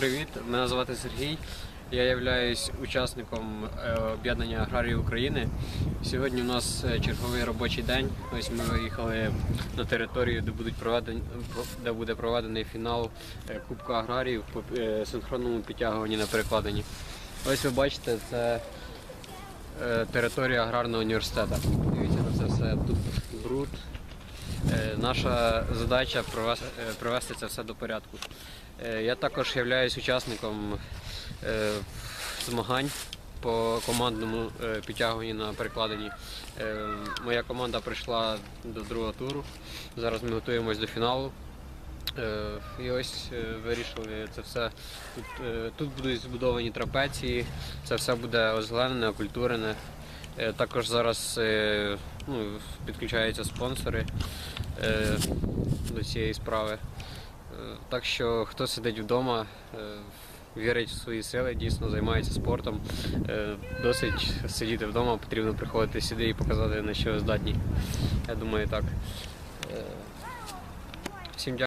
привіт! Мене звати Сергій. Я являюсь учасником е, об'єднання аграріїв України. Сьогодні у нас е, черговий робочий день. Ось ми виїхали на територію, де будуть проведені, де буде проведений фінал е, Кубка аграріїв по синхронному підтягуванні на перекладині. Ось ви бачите, це територія аграрного університету. Дивіться на це все. Тут бруд. Наша задача е, привести це все до порядку. Е, Я також являюсь учасником е, змагань по командному підтягуванні на перекладині. Моя команда прийшла до другого туру. Зараз ми готуємось до фіналу. І ось вирішили це все. Тут, тут будуть збудовані трапеції, це все буде озеленене, окультурене. Е, Також зараз е, ну, підключаються спонсори е, до цієї справи. Так що хто сидить вдома, вірить в свої сили, дійсно займається спортом. Досить сидіти вдома, потрібно приходити сюди і показати на що здатні. Я думаю, так. Всім дякую.